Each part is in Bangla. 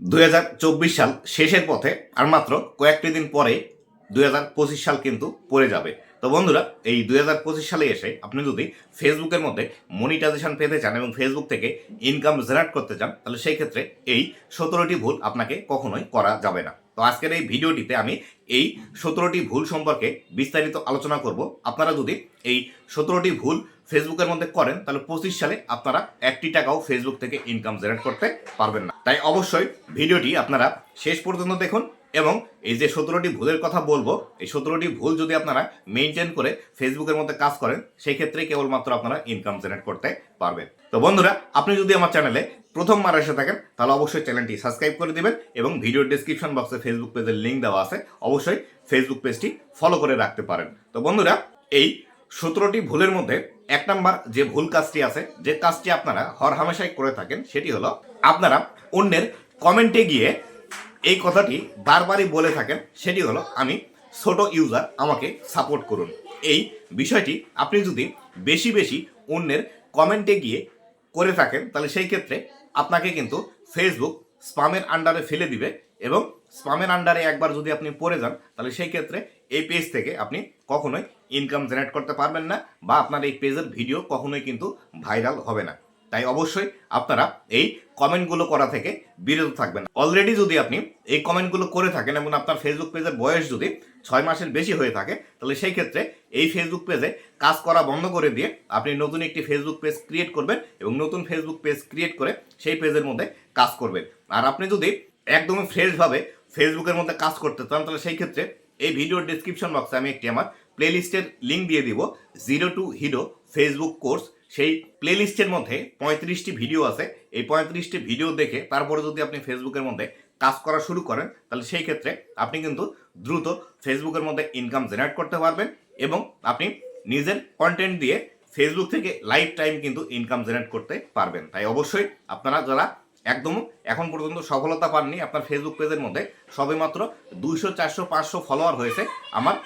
দু হাজার চব্বিশ সাল শেষের পথে আর মাত্র কয়েকটি দিন পরে দুই হাজার পঁচিশ সাল কিন্তু পড়ে যাবে। তো বন্ধুরা, এই দুই হাজার পঁচিশ সালে এসে আপনি যদি ফেসবুকের মধ্যে মনিটাইজেশন পেতে চান এবং ফেসবুক থেকে ইনকাম জেনারেট করতে চান, তাহলে সেই ক্ষেত্রে এই সতেরোটি ভুল আপনাকে কখনোই করা যাবে না। তো আজকের এই ভিডিওটিতে আমি এই সতেরোটি ভুল সম্পর্কে বিস্তারিত আলোচনা করব। আপনারা যদি এই সতেরোটি ভুল ফেসবুকের মধ্যে করেন, তাহলে পঁচিশ সালে আপনারা একটি টাকাও ফেসবুক থেকে ইনকাম জেনারেট করতে পারবেন না। তাই অবশ্যই ভিডিওটি আপনারা শেষ পর্যন্ত দেখুন এবং এই যে সতেরোটি ভুলের কথা বলব, এই সতেরোটি ভুল যদি আপনারা মেনটেন করে ফেসবুকের মধ্যে কাজ করেন সেই ক্ষেত্রে কেবলমাত্র আপনারা ইনকাম জেনারেট করতে পারবেন। তো বন্ধুরা, আপনি যদি আমার চ্যানেলে প্রথমবার এসে থাকেন, তাহলে অবশ্যই চ্যানেলটি সাবস্ক্রাইব করে দেবেন এবং ভিডিওর ডিসক্রিপশন বক্সে ফেসবুক পেজের লিঙ্ক দেওয়া আছে, অবশ্যই ফেসবুক পেজটি ফলো করে রাখতে পারেন। তো বন্ধুরা, এই সতেরোটি ভুলের মধ্যে এক নাম্বার যে ভুল কাজটি আছে, যে কাজটি আপনারা হর হামেশাই করে থাকেন, সেটি হলো আপনারা অন্যের কমেন্টে গিয়ে এই কথাটি বারবারই বলে থাকেন, সেটি হলো, আমি ছোট ইউজার আমাকে সাপোর্ট করুন। এই বিষয়টি আপনি যদি বেশি বেশি অন্যের কমেন্টে গিয়ে করে থাকেন, তাহলে সেই ক্ষেত্রে আপনাকে কিন্তু ফেসবুক স্পামের আন্ডারে ফেলে দিবে এবং স্পামের আন্ডারে একবার যদি আপনি পড়ে যান, তাহলে সেই ক্ষেত্রে এই পেজ থেকে আপনি কখনোই ইনকাম জেনারেট করতে পারবেন না বা আপনার এই পেজের ভিডিও কখনোই কিন্তু ভাইরাল হবে না। তাই অবশ্যই আপনারা এই কমেন্টগুলো করা থেকে বিরত থাকবেন। অলরেডি যদি আপনি এই কমেন্টগুলো করে থাকেন এবং আপনার ফেসবুক পেজের বয়স যদি ছয় মাসের বেশি হয়ে থাকে, তাহলে সেই ক্ষেত্রে এই ফেসবুক পেজে কাজ করা বন্ধ করে দিয়ে আপনি নতুন একটি ফেসবুক পেজ ক্রিয়েট করবেন এবং নতুন ফেসবুক পেজ ক্রিয়েট করে সেই পেজের মধ্যে কাজ করবেন। আর আপনি যদি একদমই ফ্রেশভাবে ফেসবুকের মধ্যে কাজ করতে চান, তাহলে সেই ক্ষেত্রে এই ভিডিওর ডিসক্রিপশন বক্সে আমি একটি আমার প্লেলিস্টের লিঙ্ক দিয়ে দিব। Zero to hero Facebook course সেই প্লেলিস্টের মধ্যে পঁয়ত্রিশটি ভিডিও আছে। এই পঁয়ত্রিশটি ভিডিও দেখে তারপরে যদি আপনি ফেসবুকের মধ্যে কাজ করা শুরু করেন, তাহলে সেই ক্ষেত্রে আপনি কিন্তু দ্রুত ফেসবুকের মধ্যে ইনকাম জেনারেট করতে পারবেন এবং আপনি নিজের কন্টেন্ট দিয়ে ফেসবুক থেকে লাইফ টাইম কিন্তু ইনকাম জেনারেট করতে পারবেন। তাই অবশ্যই আপনারা যারা একদম এখন পর্যন্ত সফলতা পাননি আপনার ফেসবুক পেজের মধ্যে। সবেমাত্র দুইশো, চারশো, পাঁচশো ফলোয়ার হয়েছে আমার।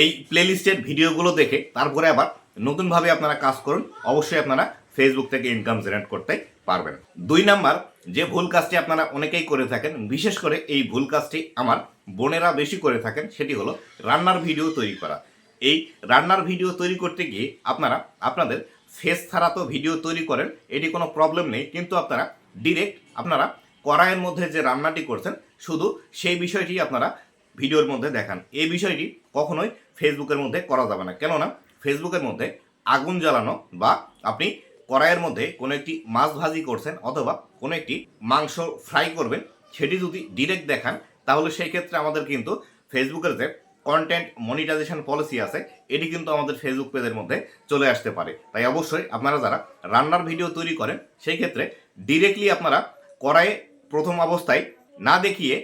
এই প্লেলিস্টের ভিডিওগুলো দেখে তারপরে আবার নতুনভাবে আপনারা কাজ করুন, অবশ্যই আপনারা ফেসবুক থেকে ইনকাম জেনারেট করতে পারবেন। দুই নাম্বার, যে ভুল কাজটি আপনারা অনেকেই করে থাকেন, বিশেষ করে এই ভুল কাজটি আমার বোনেরা বেশি করে থাকেন, সেটি হলো রান্নার ভিডিও তৈরি করা। এই রান্নার ভিডিও তৈরি করতে গিয়ে আপনারা আপনাদের ফেস ছাড়া তো ভিডিও তৈরি করেন, এটি কোনো প্রবলেম নেই, কিন্তু আপনারা ডিরেক্ট আপনারা কড়াইয়ের মধ্যে যে রান্নাটি করছেন, শুধু সেই বিষয়টি আপনারা ভিডিওর মধ্যে দেখান। এই বিষয়টি কখনোই ফেসবুকের মধ্যে করা যাবে না। কেননা ফেসবুকের মধ্যে আগুন জ্বালানো বা আপনি কড়াইয়ের মধ্যে কোনো একটি মাছ ভাজি করছেন অথবা কোনো একটি মাংস ফ্রাই করবেন, সেটি যদি ডিরেক্ট দেখান, তাহলে সেই ক্ষেত্রে আমাদের কিন্তু ফেসবুকের যে কন্টেন্ট মনিটাইজেশন পলিসি আছে, এটি কিন্তু আমাদের ফেসবুক পেজের মধ্যে চলে আসতে পারে। তাই অবশ্যই আপনারা যারা রান্নার ভিডিও তৈরি করেন, সেই ক্ষেত্রে ডিরেক্টলি আপনারা কড়াইয়ে প্রথম অবস্থায় না দেখিয়ে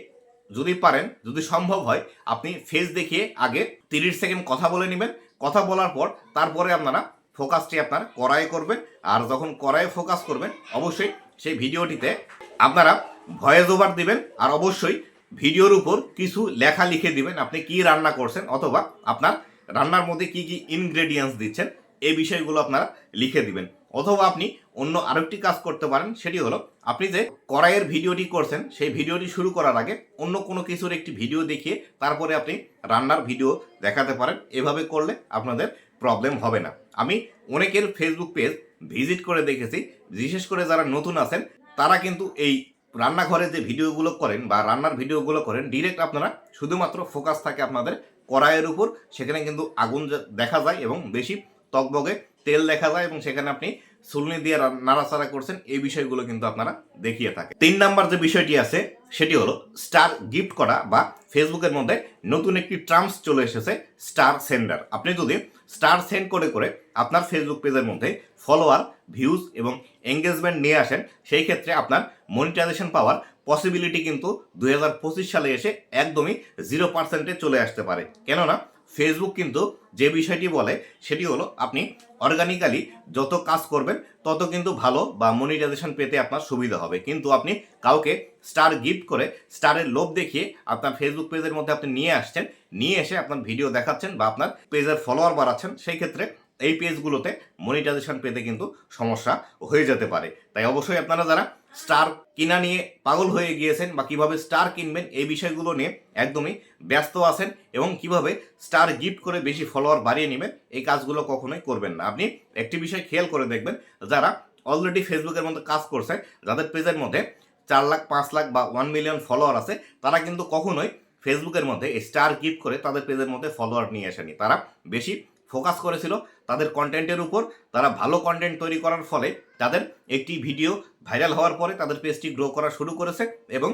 যদি পারেন, যদি সম্ভব হয়, আপনি ফেস দেখিয়ে আগে তিরিশ সেকেন্ড কথা বলে নেবেন। কথা বলার পর তারপরে আপনারা ফোকাসটি আপনার কড়াই করবেন। আর যখন কড়াইয়ে ফোকাস করবেন, অবশ্যই সেই ভিডিওটিতে আপনারা ভয়েস ওভার দিবেন। আর অবশ্যই ভিডিওর উপর কিছু লেখা লিখে দিবেন আপনি কি রান্না করছেন অথবা আপনার রান্নার মধ্যে কি কি ইনগ্রেডিয়েন্টস দিচ্ছেন, এই বিষয়গুলো আপনারা লিখে দিবেন। অথবা আপনি অন্য আরেকটি কাজ করতে পারেন, সেটি হলো আপনি যে কড়াইয়ের ভিডিওটি করছেন, সেই ভিডিওটি শুরু করার আগে অন্য কোনো কিছুর একটি ভিডিও দেখিয়ে তারপরে আপনি রান্নার ভিডিও দেখাতে পারেন। এভাবে করলে আপনাদের প্রবলেম হবে না। আমি অনেকের ফেসবুক পেজ ভিজিট করে দেখেছি, বিশেষ করে যারা নতুন আছেন, তারা কিন্তু এই রান্নাঘরে যে ভিডিওগুলো করেন বা রান্নার ভিডিওগুলো করেন ডিরেক্ট আপনারা শুধুমাত্র ফোকাস থাকে আপনাদের কড়াইয়ের উপর। সেখানে কিন্তু আগুন দেখা যায় এবং বেশি তকবগে তেল দেখা যায় এবং সেখানে আপনি সুলনি দিয়ে নাড়াচাড়া করছেন, এই বিষয়গুলো কিন্তু আপনারা দেখিয়ে থাকে তিন নাম্বার যে বিষয়টি আছে, সেটি হলো স্টার গিফট করা বা ফেসবুকের মধ্যে নতুন একটি টার্মস চলে এসেছে, স্টার সেন্ডার। আপনি যদি স্টার সেন্ড করে করে আপনার ফেসবুক পেজের মধ্যে ফলোয়ার, ভিউজ এবং এঙ্গেজমেন্ট নিয়ে আসেন, সেই ক্ষেত্রে আপনার মনিটাইজেশন পাওয়ার পসিবিলিটি কিন্তু দু হাজার পঁচিশ সালে এসে একদমই জিরো পার্সেন্টে চলে আসতে পারে। কেননা ফেসবুক কিন্তু যে বিষয়টি বলে, সেটি হলো আপনি অর্গানিক্যালি যত কাজ করবেন, তত কিন্তু ভালো বা মনিটাইজেশন পেতে আপনার সুবিধা হবে। কিন্তু আপনি কাউকে স্টার গিফট করে স্টারের লোভ দেখিয়ে আপনার ফেসবুক পেজের মধ্যে আপনি নিয়ে আসছেন, নিয়ে এসে আপনার ভিডিও দেখাচ্ছেন বা আপনার পেজের ফলোয়ার বাড়াচ্ছেন, সেই ক্ষেত্রে এই পেজগুলোতে মনিটাইজেশন পেতে কিন্তু সমস্যা হয়ে যেতে পারে। তাই অবশ্যই আপনারা যারা স্টার কিনা নিয়ে পাগল হয়ে গিয়েছেন বা কীভাবে স্টার কিনবেন এই বিষয়গুলো নিয়ে একদমই ব্যস্ত আছেন এবং কীভাবে স্টার গিফট করে বেশি ফলোয়ার বাড়িয়ে নেবেন, এই কাজগুলো কখনোই করবেন না। আপনি একটি বিষয় খেয়াল করে দেখবেন, যারা অলরেডি ফেসবুকের মধ্যে কাজ করছে যাদের পেজের মধ্যে চার লাখ, পাঁচ লাখ বা ওয়ান মিলিয়ন ফলোয়ার আছে, তারা কিন্তু কখনোই ফেসবুকের মধ্যে স্টার গিফট করে তাদের পেজের মধ্যে ফলোয়ার নিয়ে আসেনি তারা বেশি ফোকাস করেছিল তাদের কন্টেন্টের উপর। তারা ভালো কন্টেন্ট তৈরি করার ফলে তাদের একটি ভিডিও ভাইরাল হওয়ার পরে তাদের পেজটি গ্রো করা শুরু করেছে এবং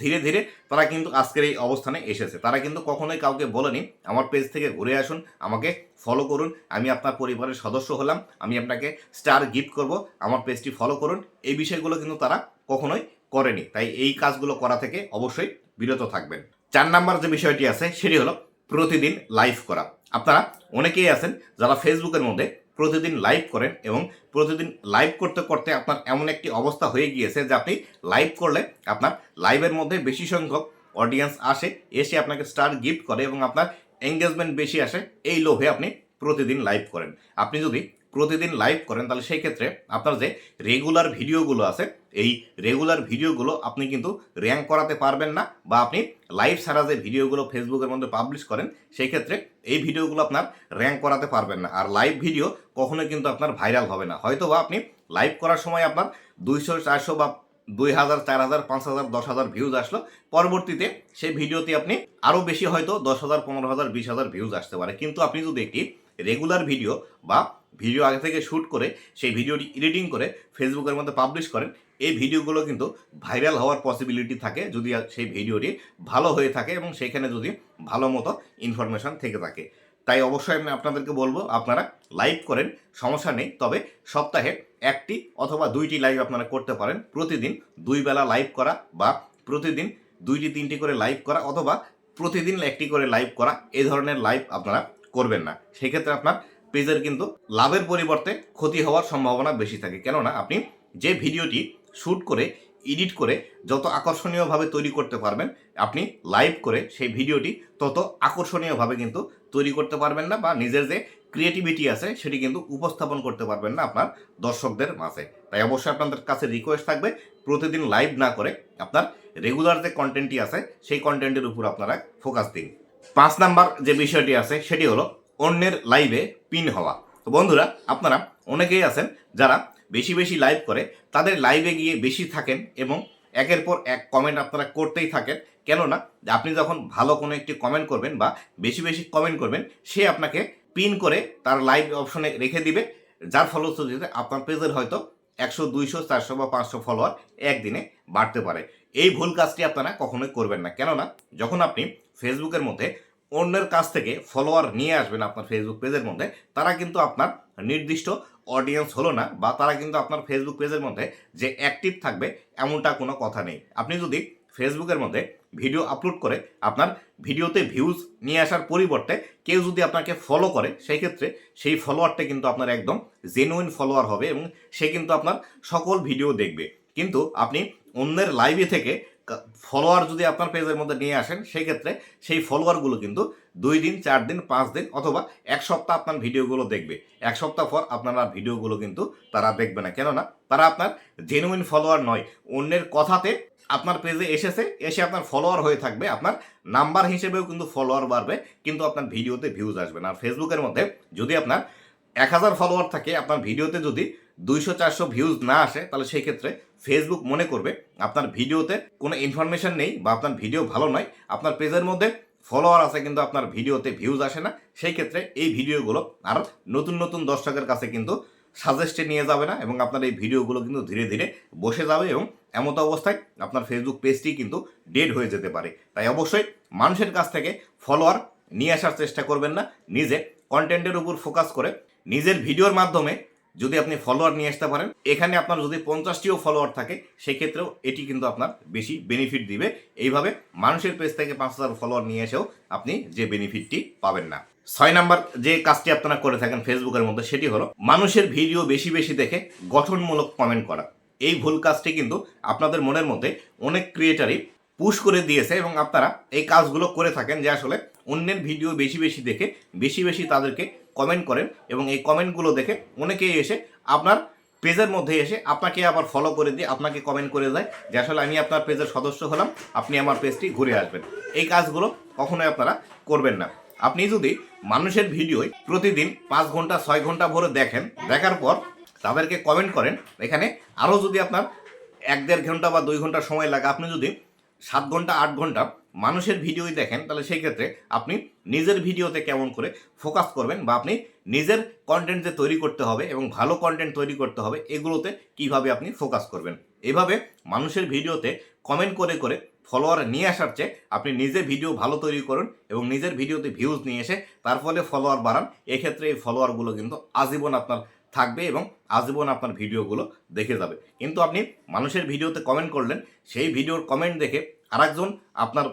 ধীরে ধীরে তারা কিন্তু আজকের এই অবস্থানে এসেছে। তারা কিন্তু কখনোই কাউকে বলেনি, আমার পেজ থেকে ঘুরে আসুন, আমাকে ফলো করুন, আমি আপনার পরিবারের সদস্য হলাম, আমি আপনাকে স্টার গিফট করব, আমার পেজটি ফলো করুন। এই বিষয়গুলো কিন্তু তারা কখনোই করেনি। তাই এই কাজগুলো করা থেকে অবশ্যই বিরত থাকবেন। চার নাম্বার যে বিষয়টি আছে, সেটি হলো প্রতিদিন লাইভ করা। আপনারা অনেকেই আছেন যারা ফেসবুকের মধ্যে প্রতিদিন লাইভ করেন এবং প্রতিদিন লাইভ করতে করতে আপনার এমন একটি অবস্থা হয়ে গিয়েছে যে আপনি লাইভ করলে আপনার লাইভের মধ্যে বেশি সংখ্যক অডিয়েন্স আসে, এসে আপনাকে স্টার গিফট করে এবং আপনার এঙ্গেজমেন্ট বেশি আসে, এই লোভে আপনি প্রতিদিন লাইভ করেন। আপনি যদি প্রতিদিন লাইভ করেন, তাহলে সেই ক্ষেত্রে আপনার যে রেগুলার ভিডিওগুলো আছে, এই রেগুলার ভিডিওগুলো আপনি কিন্তু র্যাঙ্ক করাতে পারবেন না বা আপনি লাইভ ছাড়া যে ভিডিওগুলো ফেসবুকের মধ্যে পাবলিশ করেন, সেই ক্ষেত্রে এই ভিডিওগুলো আপনার র্যাঙ্ক করাতে পারবেন না। আর লাইভ ভিডিও কখনোই কিন্তু আপনার ভাইরাল হবে না। হয়তো বা আপনি লাইভ করার সময় আপনার দুইশো, চারশো বা দুই হাজার, চার হাজার, পাঁচ হাজার, দশ হাজার ভিউজ আসলো, পরবর্তীতে সেই ভিডিওতে আপনি আরও বেশি হয়তো দশ হাজার, পনেরো হাজার, বিশ হাজার ভিউজ আসতে পারে। কিন্তু আপনি যদি একটি রেগুলার ভিডিও বা ভিডিও আগে থেকে শ্যুট করে, সেই ভিডিওটি এডিটিং করে ফেসবুকের মধ্যে পাবলিশ করেন। এই ভিডিওগুলো কিন্তু ভাইরাল হওয়ার পসিবিলিটি থাকে যদি সেই ভিডিওটি ভালো হয়ে থাকে এবং সেখানে যদি ভালো মতো ইনফরমেশন থেকে থাকে। তাই অবশ্যই আমি আপনাদেরকে বলব, আপনারা লাইভ করেন, সমস্যা নেই। তবে সপ্তাহে একটি অথবা দুইটি লাইভ আপনারা করতে পারেন। প্রতিদিন দুই বেলা লাইভ করা বা প্রতিদিন দুইটি, তিনটি করে লাইভ করা অথবা প্রতিদিন একটি করে লাইভ করা, এ ধরনের লাইভ আপনারা করবেন না। সেক্ষেত্রে আপনার পেজের কিন্তু লাভের পরিবর্তে ক্ষতি হওয়ার সম্ভাবনা বেশি থাকে। কেননা আপনি যে ভিডিওটি শ্যুট করে, এডিট করে যত আকর্ষণীয়ভাবে তৈরি করতে পারবেন, আপনি লাইভ করে সেই ভিডিওটি তত আকর্ষণীয়ভাবে কিন্তু তৈরি করতে পারবেন না বা নিজের যে ক্রিয়েটিভিটি আছে সেটি কিন্তু উপস্থাপন করতে পারবেন না আপনার দর্শকদের মাঝে। তাই অবশ্যই আপনাদের কাছে রিকোয়েস্ট থাকবে, প্রতিদিন লাইভ না করে আপনার রেগুলার যে কন্টেন্টটি আছে, সেই কন্টেন্টের উপর আপনারা ফোকাস দিন। পাঁচ নাম্বার যে বিষয়টি আছে, সেটি হলো অন্যের লাইভে পিন হওয়া। তো বন্ধুরা, আপনারা অনেকেই আছেন যারা বেশি বেশি লাইভ করে, তাদের লাইভে গিয়ে বেশি থাকেন এবং একের পর এক কমেন্ট আপনারা করতেই থাকেন। কেননা, আপনি যখন ভালো কোনো একটি কমেন্ট করবেন বা বেশি বেশি কমেন্ট করবেন, সে আপনাকে পিন করে তার লাইভ অপশনে রেখে দিবে, যার ফলশ্রুতিতে আপনার পেজের হয়তো একশো, দুইশো, চারশো বা পাঁচশো ফলোয়ার একদিনে বাড়তে পারে। এই ভুল কাজটি আপনারা কখনোই করবেন না। কেননা, যখন আপনি ফেসবুকের মধ্যে অন্যের কাছ থেকে ফলোয়ার নিয়ে আসবেন আপনার ফেসবুক পেজের মধ্যে, তারা কিন্তু আপনার নির্দিষ্ট অডিয়েন্স হলো না বা তারা কিন্তু আপনার ফেসবুক পেজের মধ্যে যে অ্যাক্টিভ থাকবে এমনটা কোনো কথা নেই। আপনি যদি ফেসবুকের মধ্যে ভিডিও আপলোড করে আপনার ভিডিওতে ভিউজ নিয়ে আসার পরিবর্তে কেউ যদি আপনাকে ফলো করে, সেই ক্ষেত্রে সেই ফলোয়ারটা কিন্তু আপনার একদম জেনুইন ফলোয়ার হবে এবং সে কিন্তু আপনার সকল ভিডিও দেখবে। কিন্তু আপনি অন্যের লাইভে থেকে ফলোয়ার যদি আপনার পেজের মধ্যে নিয়ে আসেন, সেই ক্ষেত্রে সেই ফলোয়ারগুলো কিন্তু দুই দিন, চার দিন, পাঁচ দিন অথবা এক সপ্তাহ আপনার ভিডিওগুলো দেখবে। এক সপ্তাহ পর আপনার ভিডিওগুলো কিন্তু তারা দেখবে না। কেননা তারা আপনার জেনুইন ফলোয়ার নয়। অন্যের কথাতে আপনার পেজে এসেছে, এসে আপনার ফলোয়ার হয়ে থাকবে, আপনার নাম্বার হিসেবেও কিন্তু ফলোয়ার বাড়বে, কিন্তু আপনার ভিডিওতে ভিউজ আসবে না। আর ফেসবুকের মধ্যে যদি আপনার এক হাজার ফলোয়ার থাকে, আপনার ভিডিওতে যদি দুইশো, চারশো ভিউজ না আসে, তাহলে সেই ক্ষেত্রে ফেসবুক মনে করবে, আপনার ভিডিওতে কোনো ইনফরমেশন নেই বা আপনার ভিডিও ভালো নয়, আপনার পেজের মধ্যে ফলোয়ার আছে কিন্তু আপনার ভিডিওতে ভিউজ আসে না, সেই ক্ষেত্রে এই ভিডিওগুলো আর নতুন নতুন দর্শকের কাছে কিন্তু সাজেস্টে নিয়ে যাবে না এবং আপনার এই ভিডিওগুলো কিন্তু ধীরে ধীরে বসে যাবে এবং এমত অবস্থায় আপনার ফেসবুক পেজটি কিন্তু ডেড হয়ে যেতে পারে। তাই অবশ্যই মানুষের কাছ থেকে ফলোয়ার নিয়ে আসার চেষ্টা করবেন না, নিজে কন্টেন্টের উপর ফোকাস করে নিজের ভিডিওর মাধ্যমে যদি আপনি ফলোয়ার নিয়ে আসতে পারেন, এখানে আপনার যদি পঞ্চাশটিও ফলোয়ার থাকে, সেক্ষেত্রেও এটি কিন্তু আপনার বেশি বেনিফিট দিবে। এইভাবে মানুষের পেজ থেকে পাঁচ হাজার ফলোয়ার নিয়ে এসেও আপনি যে বেনিফিটটি পাবেন না। ছয় নাম্বার যে কাজটি আপনারা করে থাকেন ফেসবুকের মধ্যে, সেটি হলো মানুষের ভিডিও বেশি বেশি দেখে গঠনমূলক কমেন্ট করা। এই ভুল কাজটি কিন্তু আপনাদের মনের মধ্যে অনেক ক্রিয়েটারই পুশ করে দিয়েছে এবং আপনারা এই কাজগুলো করে থাকেন যে আসলে অন্যের ভিডিও বেশি বেশি দেখে, বেশি বেশি তাদেরকে কমেন্ট করেন এবং এই কমেন্টগুলো দেখে অনেকেই এসে আপনার পেজের মধ্যে এসে আপনাকে আবার ফলো করে দিয়ে আপনাকে কমেন্ট করে দেয় যে আসলে আমি আপনার পেজের সদস্য হলাম, আপনি আমার পেজটি ঘুরে আসবেন। এই কাজগুলো কখনোই আপনারা করবেন না। আপনি যদি মানুষের ভিডিওয় প্রতিদিন পাঁচ ঘণ্টা, ছয় ঘণ্টা ভরে দেখেন, দেখার পর তাদেরকে কমেন্ট করেন, এখানে আরও যদি আপনার এক দেড় ঘণ্টা বা দুই ঘণ্টা সময় লাগে, আপনি যদি সাত ঘণ্টা, আট ঘণ্টা মানুষের ভিডিওই দেখেন, তাহলে সেই ক্ষেত্রে আপনি নিজের ভিডিওতে কেমন করে ফোকাস করবেন বা আপনি নিজের কন্টেন্ট যে তৈরি করতে হবে এবং ভালো কন্টেন্ট তৈরি করতে হবে, এগুলোতে কীভাবে আপনি ফোকাস করবেন। এভাবে মানুষের ভিডিওতে কমেন্ট করে করে ফলোয়ার নিয়ে আসার চেয়ে আপনি নিজে ভিডিও ভালো তৈরি করুন এবং নিজের ভিডিওতে ভিউজ নিয়ে এসে তার ফলে ফলোয়ার বাড়ান, এক্ষেত্রে এই ফলোয়ারগুলো কিন্তু আজীবন আপনার থাকবে এবং আজীবন আপনার ভিডিওগুলো দেখে যাবে। কিন্তু আপনি মানুষের ভিডিওতে কমেন্ট করলেন, সেই ভিডিওর কমেন্ট দেখে আরেকজন আপনার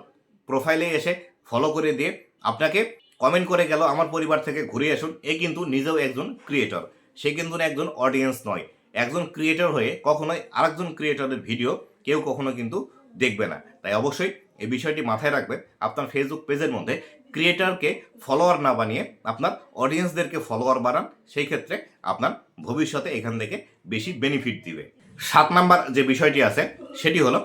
প্রোফাইলে এসে ফলো করে দিয়ে আপনাকে কমেন্ট করে গেল আমার পরিবার থেকে ঘুরে আসুন। এ কিন্তু নিজেও একজন ক্রিয়েটর সে কিন্তু একজন অডিয়েন্স নয়। একজন ক্রিয়েটর হয়ে কখনোই আরেকজন ক্রিয়েটরের ভিডিও কেউ কখনো কিন্তু দেখবে না। তাই অবশ্যই এই বিষয়টি মাথায় রাখবেন। আপনার ফেসবুক পেজের মধ্যে ক্রিয়েটারকে ফলোয়ার না বানিয়ে আপনার অডিয়েন্সদেরকে ফলোয়ার বাড়ান সেই ক্ষেত্রে আপনার ভবিষ্যতে এখান থেকে বেশি বেনিফিট দিবে। সাত নাম্বার যে বিষয়টি আছে, সেটি হলো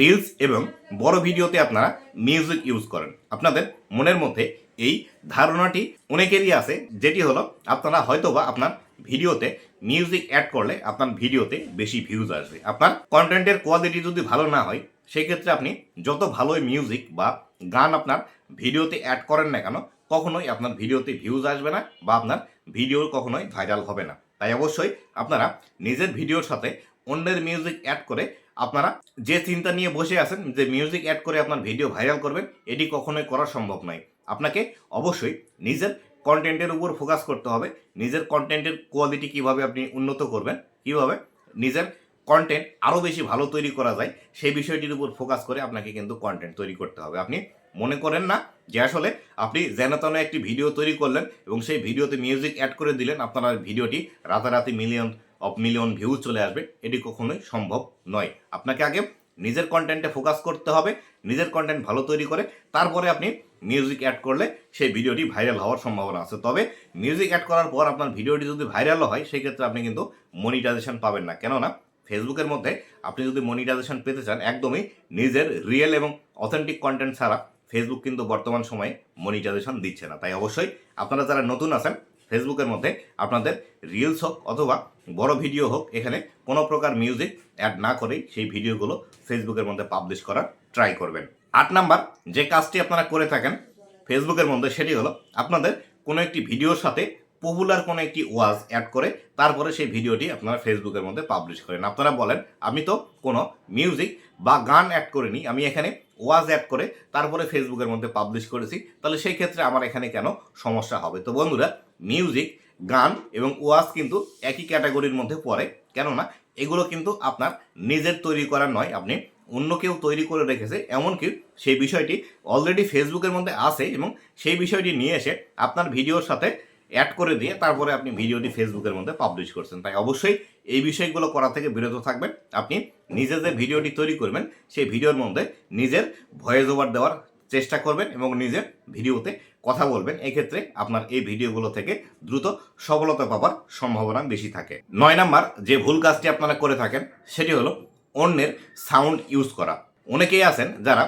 রিলস এবং বড় ভিডিওতে আপনারা মিউজিক ইউজ করেন। আপনাদের মনের মধ্যে এই ধারণাটি অনেকেরই আছে, যেটি হলো আপনারা হয়তোবা আপনার ভিডিওতে মিউজিক অ্যাড করলে আপনার ভিডিওতে বেশি ভিউজ আসবে। আপনার কন্টেন্টের কোয়ালিটি যদি ভালো না হয় সেই ক্ষেত্রে আপনি যত ভালোই মিউজিক বা গান আপনার ভিডিওতে অ্যাড করেন না কেন, কখনোই আপনার ভিডিওতে ভিউজ আসবে না বা আপনার ভিডিও কখনোই ভাইরাল হবে না। তাই অবশ্যই আপনারা নিজের ভিডিওর সাথে অন্যের মিউজিক অ্যাড করে আপনারা যে চিন্তা নিয়ে বসে আছেন, যে মিউজিক অ্যাড করে আপনার ভিডিও ভাইরাল করবেন, এটি কখনোই করা সম্ভব নয়। আপনাকে অবশ্যই নিজের কন্টেন্টের উপর ফোকাস করতে হবে। নিজের কন্টেন্টের কোয়ালিটি কীভাবে আপনি উন্নত করবেন, কীভাবে নিজের কন্টেন্ট আরও বেশি ভালো তৈরি করা যায় সেই বিষয়টির উপর ফোকাস করে আপনাকে কিন্তু কন্টেন্ট তৈরি করতে হবে। আপনি মনে করেন না যে আসলে আপনি যেন তেন একটি ভিডিও তৈরি করলেন এবং সেই ভিডিওতে মিউজিক অ্যাড করে দিলেন, আপনার ভিডিওটি রাতারাতি মিলিয়ন অফ মিলিয়ন ভিউজ চলে আসবে, এটি কখনোই সম্ভব নয়। আপনাকে আগে নিজের কন্টেন্টে ফোকাস করতে হবে, নিজের কন্টেন্ট ভালো তৈরি করে, তারপরে আপনি মিউজিক অ্যাড করলে সেই ভিডিওটি ভাইরাল হওয়ার সম্ভাবনা আছে। তবে মিউজিক অ্যাড করার পর আপনার ভিডিওটি যদি ভাইরালও হয়, সেই ক্ষেত্রে আপনি কিন্তু মনিটাইজেশন পাবেন না। কেননা ফেসবুকের মধ্যে আপনি যদি মনিটাইজেশন পেতে চান, একদমই নিজের রিয়েল এবং অথেন্টিক কন্টেন্ট ছাড়া ফেসবুক কিন্তু বর্তমান সময়ে মনিটাইজেশন দিচ্ছে না। তাই অবশ্যই আপনারা যারা নতুন আছেন ফেসবুকের মধ্যে আপনাদের রিলস হোক অথবা বড় ভিডিও হোক, এখানে কোনো প্রকার মিউজিক অ্যাড না করেই সেই ভিডিওগুলো ফেসবুকের মধ্যে পাবলিশ করার ট্রাই করবেন। আট নাম্বার, যে কাজটি আপনারা করে থাকেন ফেসবুকের মধ্যে সেটি হলো আপনাদের কোনো একটি ভিডিওর সাথে পপুলার কোনো একটি ওয়াজ অ্যাড করে, তারপরে সেই ভিডিওটি আপনারা ফেসবুকের মধ্যে পাবলিশ করেন। আপনারা বলেন, আমি তো কোনো মিউজিক বা গান অ্যাড করিনি, আমি এখানে ওয়াজ অ্যাড করে, তারপরে ফেসবুকের মধ্যে পাবলিশ করেছি। তাহলে সেই ক্ষেত্রে আমার এখানে কেন সমস্যা হবে? তো বন্ধুরা মিউজিক গান এবং ওয়াজ কিন্তু একই ক্যাটাগরির মধ্যে পড়ে। কেননা, এগুলো কিন্তু আপনার নিজের তৈরি করার নয়, আপনি অন্য কেউ তৈরি করে রেখেছে। এমনকি সেই বিষয়টি অলরেডি ফেসবুকের মধ্যে আছে এবং সেই বিষয়টি নিয়ে এসে আপনার ভিডিওর সাথে অ্যাড করে দিয়ে তারপরে আপনি ভিডিওটি ফেসবুকের মধ্যে পাবলিশ করছেন। তাই অবশ্যই এই বিষয়গুলো করা থেকে বিরত থাকবেন। আপনি নিজে যে ভিডিওটি তৈরি করবেন, সেই ভিডিওর মধ্যে নিজের ভয়েস ওভার দেওয়ার চেষ্টা করবেন এবং নিজের ভিডিওতে কথা বলবেন। এক্ষেত্রে আপনার এই ভিডিওগুলো থেকে দ্রুত সফলতা পাওয়ার সম্ভাবনা বেশি থাকে। নয় নাম্বার, যে ভুল কাজটি আপনারা করে থাকেন, সেটি হলো অন্যের সাউন্ড ইউজ করা। অনেকেই আছেন যারা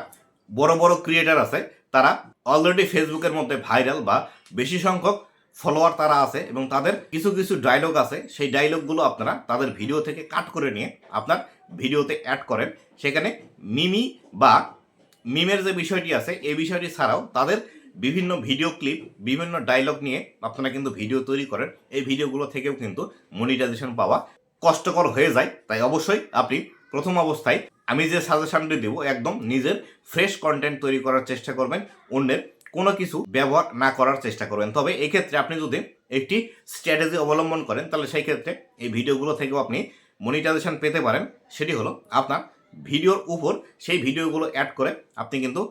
বড় বড় ক্রিয়েটার আছে, তারা অলরেডি ফেসবুকের মধ্যে ভাইরাল বা বেশি সংখ্যক ফলোয়ার তারা আছে এবং তাদের কিছু কিছু ডায়লগ আছে, সেই ডায়লগগুলো আপনারা তাদের ভিডিও থেকে কাট করে নিয়ে আপনার ভিডিওতে অ্যাড করেন। সেখানে মিমি বা মিমের যে বিষয়টি আছে, এই বিষয়টি ছাড়াও তাদের বিভিন্ন ভিডিও ক্লিপ বিভিন্ন ডায়লগ নিয়ে আপনারা কিন্তু ভিডিও তৈরি করেন। এই ভিডিওগুলো থেকেও কিন্তু মনিটাইজেশন পাওয়া কষ্টকর হয়ে যায়। তাই অবশ্যই আপনি প্রথম অবস্থায় আমি যে সাজেশনটি দেবো, একদম নিজের ফ্রেশ কন্টেন্ট তৈরি করার চেষ্টা করবেন, অন্যের কোনো কিছু ব্যবহার না করার চেষ্টা করবেন। তবে এই ক্ষেত্রে আপনি যদি একটি স্ট্র্যাটেজি অবলম্বন করেন, তাহলে সেই ক্ষেত্রে এই ভিডিওগুলো থেকেও আপনি মনিটাইজেশন পেতে পারেন। সেটি হলো আপনার ভিডিওর উপর সেই ভিডিওগুলো অ্যাড করে আপনি কিন্তু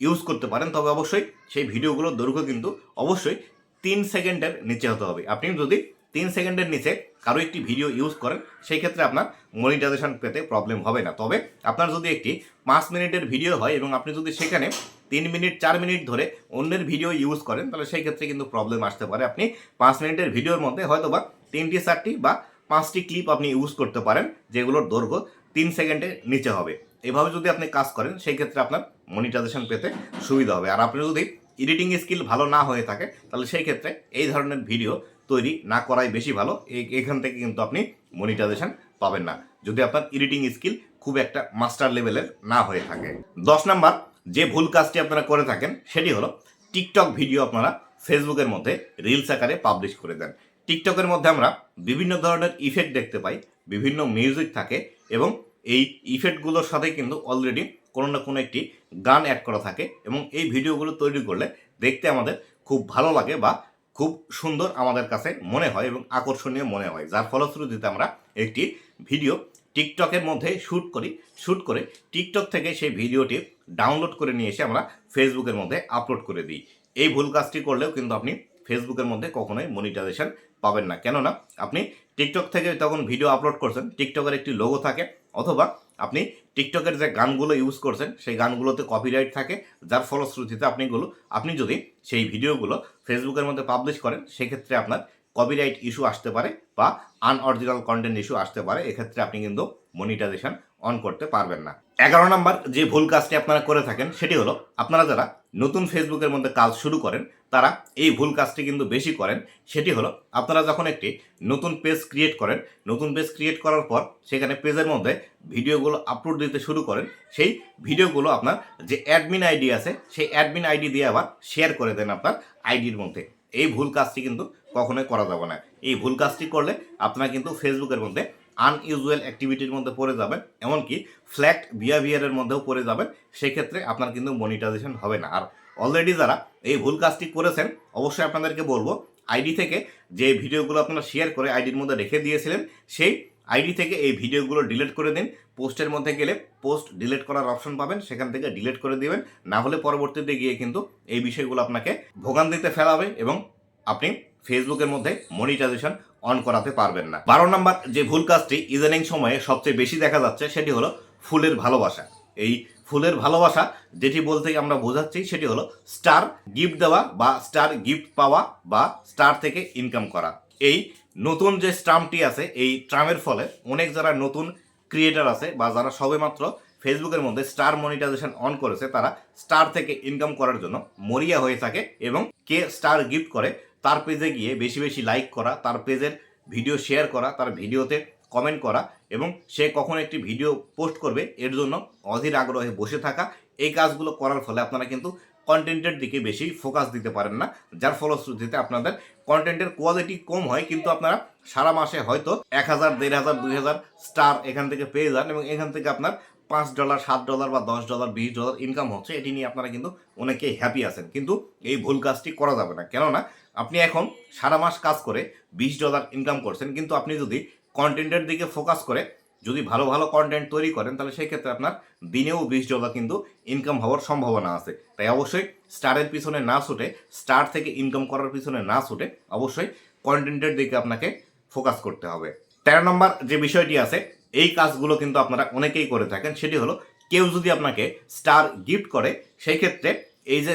ইউজ করতে পারেন। তবে অবশ্যই সেই ভিডিওগুলোর দৈর্ঘ্য কিন্তু অবশ্যই তিন সেকেন্ডের নিচে হতে হবে। আপনি যদি তিন সেকেন্ডের নিচে কারও একটি ভিডিও ইউজ করেন, সেই ক্ষেত্রে আপনার মনিটাইজেশন পেতে প্রবলেম হবে না। তবে আপনার যদি একটি পাঁচ মিনিটের ভিডিও হয় এবং আপনি যদি সেখানে তিন মিনিট, চার মিনিট ধরে অন্যের ভিডিও ইউজ করেন, তাহলে সেই ক্ষেত্রে কিন্তু প্রবলেম আসতে পারে। আপনি পাঁচ মিনিটের ভিডিওর মধ্যে হয়তো বা তিনটি, চারটি বা পাঁচটি ক্লিপ আপনি ইউজ করতে পারেন, যেগুলোর দৈর্ঘ্য তিন সেকেন্ডের নিচে হবে। এভাবে যদি আপনি কাজ করেন, সেই ক্ষেত্রে আপনার মনিটাইজেশন পেতে সুবিধা হবে। আর আপনি যদি এডিটিং স্কিল ভালো না হয়ে থাকে, তাহলে সেই ক্ষেত্রে এই ধরনের ভিডিও তৈরি না করাই বেশি ভালো। এই- এখান থেকে কিন্তু আপনি মনিটাইজেশন পাবেন না। যদি আপনার এডিটিং স্কিল খুব একটা মাস্টার লেভেলের না হয়ে থাকে। দশ নাম্বার, যে ভুল কাজটি আপনারা করে থাকেন, সেটি হলো টিকটক ভিডিও আপনারা ফেসবুকের মধ্যে রিলস আকারে পাবলিশ করে দেন। টিকটকের মধ্যে আমরা বিভিন্ন ধরনের ইফেক্ট দেখতে পাই, বিভিন্ন মিউজিক থাকে এবং এই ইফেক্টগুলোর সাথে কিন্তু অলরেডি কোনো না কোনো একটি গান অ্যাড করা থাকে এবং এই ভিডিওগুলো তৈরি করলে দেখতে আমাদের খুব ভালো লাগে বা খুব সুন্দর আমাদের কাছে মনে হয় এবং আকর্ষণীয় মনে হয়। যার ফলশ্রুতিতে আমরা একটি ভিডিও টিকটকের মধ্যে শ্যুট করি। শ্যুট করে টিকটক থেকে সেই ভিডিওটি ডাউনলোড করে নিয়ে এসে আমরা ফেসবুকের মধ্যে আপলোড করে দিই। এই ভুল কাজটি করলেও কিন্তু আপনি ফেসবুকের মধ্যে কখনোই মনিটাইজেশন পাবেন না। কেননা আপনি টিকটক থেকে তখন ভিডিও আপলোড করছেন, টিকটকের একটি লোগো থাকে অথবা আপনি টিকটকের যে গানগুলো ইউজ করছেন, সেই গানগুলোতে কপিরাইট থাকে, যার ফলশ্রুতিতে আপনি গুলো আপনি যদি সেই ভিডিওগুলো ফেসবুকের মধ্যে পাবলিশ করেন, সেক্ষেত্রে আপনার কপিরাইট ইস্যু আসতে পারে বা আনঅরিজিনাল কন্টেন্ট ইস্যু আসতে পারে। এক্ষেত্রে আপনি কিন্তু মনিটাইজেশন অন করতে পারবেন না। এগারো নম্বর যে ভুল কাজটি আপনারা করে থাকেন, সেটি হলো আপনারা যারা নতুন ফেসবুকের মধ্যে কাজ শুরু করেন, তারা এই ভুল কাজটি কিন্তু বেশি করেন। সেটি হলো আপনারা যখন একটি নতুন পেজ ক্রিয়েট করেন, নতুন পেজ ক্রিয়েট করার পর সেখানে পেজের মধ্যে ভিডিওগুলো আপলোড দিতে শুরু করেন, সেই ভিডিওগুলো আপনার যে অ্যাডমিন আইডি আছে, সেই অ্যাডমিন আইডি দিয়ে আবার শেয়ার করে দেন আপনার আইডির মধ্যে। এই ভুল কাজটি কিন্তু কখনোই করা যাবে না। এই ভুল কাজটি করলে আপনারা কিন্তু ফেসবুকের মধ্যে আনইউজুয়াল অ্যাক্টিভিটির মধ্যে পড়ে যাবেন, এমনকি ফ্ল্যাক্ট বিহেভিয়ারের মধ্যেও পড়ে যাবেন, সেক্ষেত্রে আপনার কিন্তু মনিটাইজেশন হবে না। আর অলরেডি যারা এই ভুল কাজটি করেছেন, অবশ্যই আপনাদেরকে বলব আইডি থেকে যে ভিডিওগুলো আপনারা শেয়ার করে আইডির মধ্যে রেখে দিয়েছিলেন, সেই আইডি থেকে এই ভিডিওগুলো ডিলিট করে দিন। পোস্টের মধ্যে গেলে পোস্ট ডিলিট করার অপশন পাবেন, সেখান থেকে ডিলিট করে দিবেন। না হলে পরবর্তীতে গিয়ে কিন্তু এই বিষয়গুলো আপনাকে ভোগান্তিতে ফেলাবে এবং আপনি ফেসবুকের মধ্যে মনিটাইজেশন অন করাতে পারবেন না। বারো নম্বর যে ভুল কাজটি ইদানিং সময়ে সবচেয়ে বেশি দেখা যাচ্ছে, সেটি হলো ফুলের ভালোবাসা। এই ফুলের ভালোবাসা যেটি বলতে আমরা বোঝাচ্ছি, সেটি হলো স্টার গিফট দেওয়া বা স্টার গিফট পাওয়া বা স্টার থেকে ইনকাম করা। এই নতুন যে স্টাম্পটি আছে, এই ট্রামের ফলে অনেক যারা নতুন ক্রিয়েটার আছে বা যারা সবেমাত্র ফেসবুকের মধ্যে স্টার মনিটাইজেশন অন করেছে, তারা স্টার থেকে ইনকাম করার জন্য মরিয়া হয়ে থাকে এবং কে স্টার গিফট করে তার পেজে গিয়ে বেশি বেশি লাইক করা, তার পেজের ভিডিও শেয়ার করা, তার ভিডিওতে কমেন্ট করা এবং সে কখন একটি ভিডিও পোস্ট করবে, এর জন্য অধীর আগ্রহে বসে থাকা। এই কাজগুলো করার ফলে আপনারা কিন্তু কন্টেন্টের দিকে বেশি ফোকাস দিতে পারেন না, যার ফলশ্রুতিতে আপনাদের কন্টেন্টের কোয়ালিটি কম হয়, কিন্তু আপনারা সারা মাসে হয়তো এক হাজার, দেড় হাজার, দুই হাজার স্টার এখান থেকে পেয়ে যান এবং এখান থেকে আপনার পাঁচ ডলার সাত ডলার বা দশ ডলার বিশ ডলার ইনকাম হচ্ছে, এটি নিয়ে আপনারা কিন্তু অনেকেই হ্যাপি আছেন। কিন্তু এই ভুল কাজটি করা যাবে না। কেননা আপনি এখন সারা মাস কাজ করে বিশ ডলার ইনকাম করছেন, কিন্তু আপনি যদি কন্টেন্টের দিকে ফোকাস করে, যদি ভালো ভালো কন্টেন্ট তৈরি করেন, তাহলে সেই ক্ষেত্রে আপনার দিনেও বিশ ডলার কিন্তু ইনকাম হওয়ার সম্ভাবনা আছে। তাই অবশ্যই স্টারের পিছনে না ছুটে স্টার থেকে ইনকাম করার পিছনে না ছুটে, অবশ্যই কন্টেন্টের দিকে আপনাকে ফোকাস করতে হবে। তেরো নম্বর যে বিষয়টি আছে, এই কাজগুলো কিন্তু আপনারা অনেকেই করে থাকেন, সেটি হলো কেউ যদি আপনাকে স্টার গিফট করে, সেই ক্ষেত্রে এই যে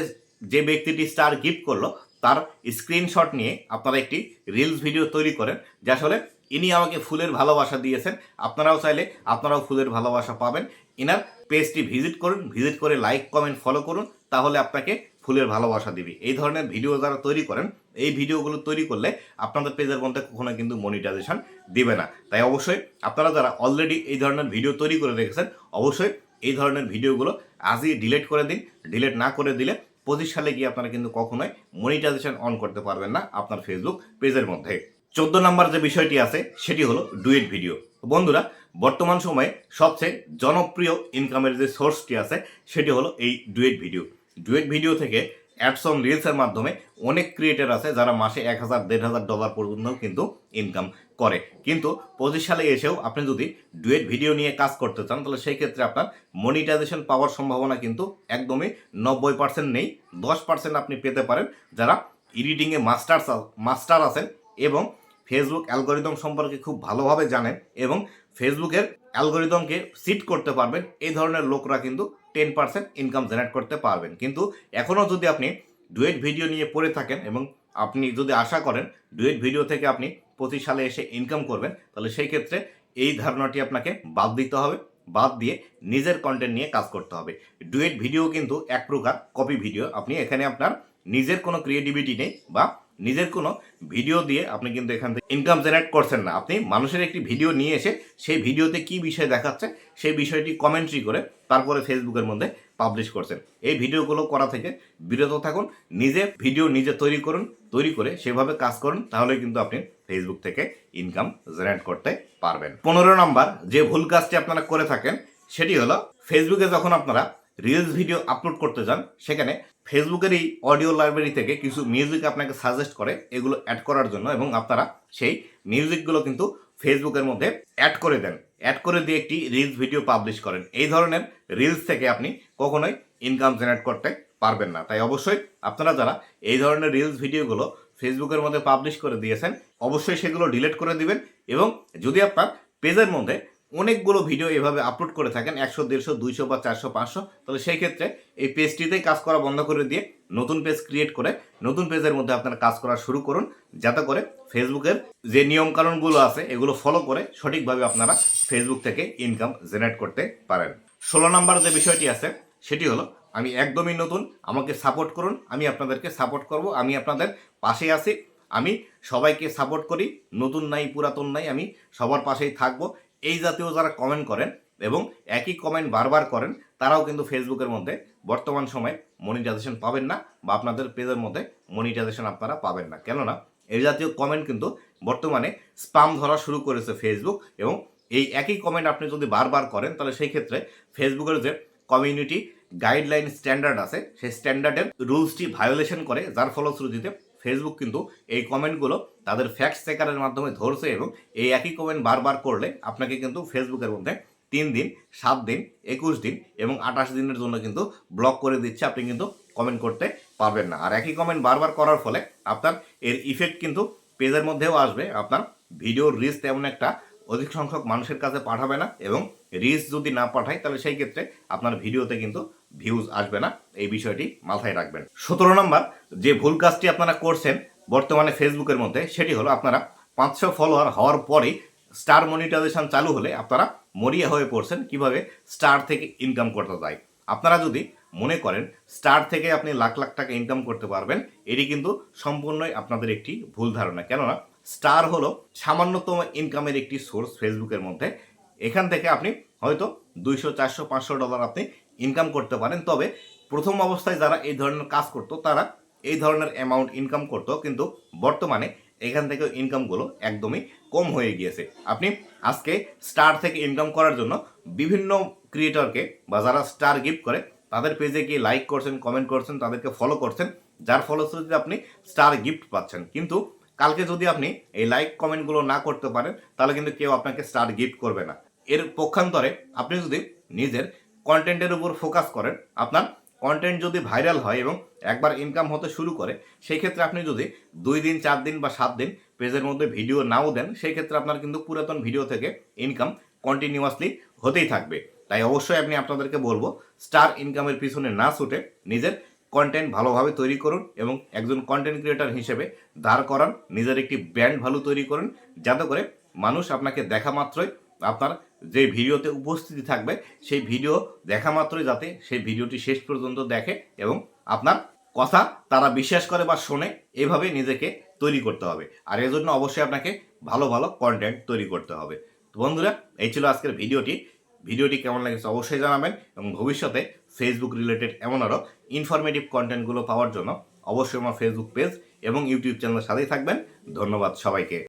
যে ব্যক্তিটি স্টার গিফট করল তার স্ক্রিনশট নিয়ে আপনারা একটি রিলস ভিডিও তৈরি করেন, যে আসলে ইনি আমাকে ফুলের ভালোবাসা দিয়েছেন। আপনারাও চাইলে আপনারাও ফুলের ভালোবাসা পাবেন। ইনার পেজটি ভিজিট করুন ভিজিট করে লাইক কমেন্ট ফলো করুন, তাহলে আপনাকে ফুলের ভালোবাসা দিবে। এই ধরনের ভিডিও যারা তৈরি করেন, এই ভিডিওগুলো তৈরি করলে আপনাদের পেজের মধ্যে কখনো কিন্তু মনিটাইজেশন দিবে না। তাই অবশ্যই আপনারা যারা অলরেডি এই ধরনের ভিডিও তৈরি করে রেখেছেন, অবশ্যই এই ধরনের ভিডিওগুলো আজই ডিলিট করে দিন। ডিলিট না করে দিলে পঁচিশ সালে গিয়ে আপনারা কিন্তু কখনোই মনিটাইজেশন অন করতে পারবেন না আপনার ফেসবুক পেজের মধ্যে। চোদ্দ নম্বর যে বিষয়টি আছে, সেটি হলো ডুয়েট ভিডিও বন্ধুরা, বর্তমান সময়ে সবচেয়ে জনপ্রিয় ইনকামের যে সোর্সটি আছে, সেটি হলো এই ডুয়েট ভিডিও ডুয়েট ভিডিও থেকে অ্যাডসন রিলসের মাধ্যমে অনেক ক্রিয়েটার আছে যারা মাসে এক হাজার, দেড় হাজার ডলার পর্যন্ত কিন্তু ইনকাম করে। কিন্তু পঁচিশ সালে এসেও আপনি যদি ডুয়েট ভিডিও নিয়ে কাজ করতে চান, তাহলে সেই ক্ষেত্রে আপনার মনিটাইজেশন পাওয়ার সম্ভাবনা কিন্তু একদমই নব্বই পার্সেন্ট নেই। দশ পার্সেন্ট আপনি পেতে পারেন যারা এডিটিংয়ে মাস্টার্স মাস্টার আছেন এবং ফেসবুক অ্যালগোরিদম সম্পর্কে খুব ভালোভাবে জানেন এবং ফেসবুকের অ্যালগোরিদমকে সিট করতে পারবেন, এই ধরনের লোকরা কিন্তু টেন পার্সেন্ট ইনকাম জেনারেট করতে পারবেন। কিন্তু এখনও যদি আপনি ডুয়েট ভিডিও নিয়ে পড়ে থাকেন এবং আপনি যদি আশা করেন ডুয়েট ভিডিও থেকে আপনি পঁচিশ সালে এসে ইনকাম করবেন, তাহলে সেই ক্ষেত্রে এই ধারণাটি আপনাকে বাদ দিতে হবে। বাদ দিয়ে নিজের কন্টেন্ট নিয়ে কাজ করতে হবে। ডুয়েট ভিডিও কিন্তু এক প্রকার কপি ভিডিও আপনি এখানে আপনার নিজের কোনো ক্রিয়েটিভিটি নেই বা নিজের কোনো ভিডিও দিয়ে আপনি কিন্তু এখান থেকে ইনকাম জেনারেট করছেন না। আপনি মানুষের একটি ভিডিও নিয়ে এসে সেই ভিডিওতে কি বিষয় দেখাচ্ছে, সেই বিষয়টি কমেন্ট্রি করে, তারপরে ফেসবুকের মধ্যে পাবলিশ করছেন। এই ভিডিওগুলো করা থেকে বিরত থাকুন, নিজে ভিডিও নিজে তৈরি করুন, তৈরি করে সেভাবে কাজ করুন, তাহলে কিন্তু আপনি ফেসবুক থেকে ইনকাম জেনারেট করতে পারবেন। পনেরো নম্বর, যে ভুল কাজটি আপনারা করে থাকেন, সেটি হলো ফেসবুকে যখন আপনারা রিলস ভিডিও আপলোড করতে যান, সেখানে ফেসবুকের এই অডিও লাইব্রেরি থেকে কিছু মিউজিক আপনাকে সাজেস্ট করে, এগুলো অ্যাড করার জন্য এবং আপনারা সেই মিউজিকগুলো কিন্তু ফেসবুকের মধ্যে অ্যাড করে দেন। অ্যাড করে দিয়ে একটি রিলস ভিডিও পাবলিশ করেন। এই ধরনের রিলস থেকে আপনি কখনোই ইনকাম জেনারেট করতে পারবেন না। তাই অবশ্যই আপনারা যারা এই ধরনের রিলস ভিডিওগুলো ফেসবুকের মধ্যে পাবলিশ করে দিয়েছেন, অবশ্যই সেগুলো ডিলিট করে দিবেন এবং যদি আপনার পেজের মধ্যে অনেকগুলো ভিডিও এভাবে আপলোড করে থাকেন, একশো, দেড়শো, দুইশো বা চারশো, পাঁচশো, তাহলে সেই ক্ষেত্রে এই পেজটিতেই কাজ করা বন্ধ করে দিয়ে নতুন পেজ ক্রিয়েট করে নতুন পেজের মধ্যে আপনারা কাজ করা শুরু করুন, যাতে করে ফেসবুকের যে নিয়মকানুনগুলো আছে, এগুলো ফলো করে সঠিকভাবে আপনারা ফেসবুক থেকে ইনকাম জেনারেট করতে পারেন। ষোলো নম্বর যে বিষয়টি আছে, সেটি হলো, আমি একদমই নতুন, আমাকে সাপোর্ট করুন, আমি আপনাদেরকে সাপোর্ট করব, আমি আপনাদের পাশে আছি, আমি সবাইকে সাপোর্ট করি, নতুন নাই, পুরাতন নাই, আমি সবার পাশেই থাকব। এই জাতীয় যারা কমেন্ট করেন এবং একই কমেন্ট বারবার করেন, তারাও কিন্তু ফেসবুকের মধ্যে বর্তমান সময়ে মনিটাইজেশন পাবেন না বা আপনাদের পেজের মধ্যে মনিটাইজেশন আপনারা পাবেন না। কেননা এই জাতীয় কমেন্ট কিন্তু বর্তমানে স্পাম ধরা শুরু করেছে ফেসবুক এবং এই একই কমেন্ট আপনি যদি বারবার করেন, তাহলে সেই ক্ষেত্রে ফেসবুকের যে কমিউনিটি গাইডলাইন স্ট্যান্ডার্ড আছে, সেই স্ট্যান্ডার্ডের রুলসটি ভায়োলেশন করে, যার ফলশ্রুতিতে ফেসবুক কিন্তু এই কমেন্টগুলো তাদের ফ্যাক্ট চেকারের মাধ্যমে ধরছে এবং এই একই কমেন্ট বারবার করলে আপনাকে কিন্তু ফেসবুকের মধ্যে তিন দিন, সাত দিন, একুশ দিন এবং আঠাশ দিনের জন্য কিন্তু ব্লক করে দিচ্ছে। আপনি কিন্তু কমেন্ট করতে পারবেন না। আর একই কমেন্ট বারবার করার ফলে আপনার এর ইফেক্ট কিন্তু পেজের মধ্যেও আসবে। আপনার ভিডিওর রিচ তেমন একটা অধিক সংখ্যক মানুষের কাছে পাঠাবে না এবং রিচ যদি না পাঠায়, তাহলে সেই ক্ষেত্রে আপনার ভিডিওতে কিন্তু ভিউজ আসবে না। এই বিষয়টি মাথায় রাখবেন। সতেরো নম্বর, যে ভুল কাজটি আপনারা করছেন বর্তমানে ফেসবুকের মধ্যে, সেটি হলো আপনারা পাঁচশো ফলোয়ার হওয়ার পরেই স্টার মনিটাইজেশন চালু হলে আপনারা মরিয়া হয়ে পড়ছেন কীভাবে স্টার থেকে ইনকাম করতে যায়। আপনারা যদি মনে করেন স্টার থেকে আপনি লাখ লাখ টাকা ইনকাম করতে পারবেন, এটি কিন্তু সম্পূর্ণই আপনাদের একটি ভুল ধারণা। কেননা স্টার হলো সামান্যতম ইনকামের একটি সোর্স ফেসবুকের মধ্যে। এখান থেকে আপনি হয়তো দুইশো, চারশো, পাঁচশো ডলার আপনি ইনকাম করতে পারেন। তবে প্রথম অবস্থায় যারা এই ধরনের কাজ করতো, তারা এই ধরনের অ্যামাউন্ট ইনকাম করতো, কিন্তু বর্তমানে এখান থেকে ইনকামগুলো একদমই কম হয়ে গিয়েছে। আপনি আজকে স্টার থেকে ইনকাম করার জন্য বিভিন্ন ক্রিয়েটরকে বা যারা স্টার গিফট করে, তাদের পেজে গিয়ে লাইক করছেন কমেন্ট করছেন, তাদেরকে ফলো করছেন, যার ফলশ্রুতিতে আপনি স্টার গিফট পাচ্ছেন। কিন্তু কালকে যদি আপনি এই লাইক কমেন্টগুলো না করতে পারেন, তাহলে কিন্তু কেউ আপনাকে স্টার গিফট করবে না। এর পক্ষান্তরে আপনি যদি নিজের কন্টেন্টের উপর ফোকাস করেন, আপনার কন্টেন্ট যদি ভাইরাল হয় এবং একবার ইনকাম হতে শুরু করে, সেই ক্ষেত্রে আপনি যদি দুই দিন, চার দিন বা সাত দিন পেজের মধ্যে ভিডিও নাও দেন, সেই ক্ষেত্রে আপনার কিন্তু পুরাতন ভিডিও থেকে ইনকাম কন্টিনিউয়াসলি হতেই থাকবে। তাই অবশ্যই আপনি আপনাদেরকে বলব স্টার ইনকামের পিছনে না ছুটে নিজের কন্টেন্ট ভালোভাবে তৈরি করুন এবং একজন কন্টেন্ট ক্রিয়েটার হিসেবে দাঁড় করান, নিজের একটি ব্র্যান্ড ভ্যালু তৈরি করুন, যাতে করে মানুষ আপনাকে দেখা মাত্রই আপনার যে ভিডিওতে উপস্থিতি থাকবে, সেই ভিডিও দেখা মাত্রই যাতে সেই ভিডিওটি শেষ পর্যন্ত দেখে এবং আপনার কথা তারা বিশ্বাস করে বা শোনে এভাবে নিজেকে তৈরি করতে হবে। আর এর জন্য অবশ্যই আপনাকে ভালো ভালো কন্টেন্ট তৈরি করতে হবে। তো বন্ধুরা, এই ছিল আজকের ভিডিওটি। ভিডিওটি কেমন লাগেছে অবশ্যই জানাবেন এবং ভবিষ্যতে ফেসবুক রিলেটেড এমন আরও ইনফরমেটিভ কন্টেন্টগুলো পাওয়ার জন্য অবশ্যই আমার ফেসবুক পেজ এবং ইউটিউব চ্যানেলের সাথেই থাকবেন। ধন্যবাদ সবাইকে।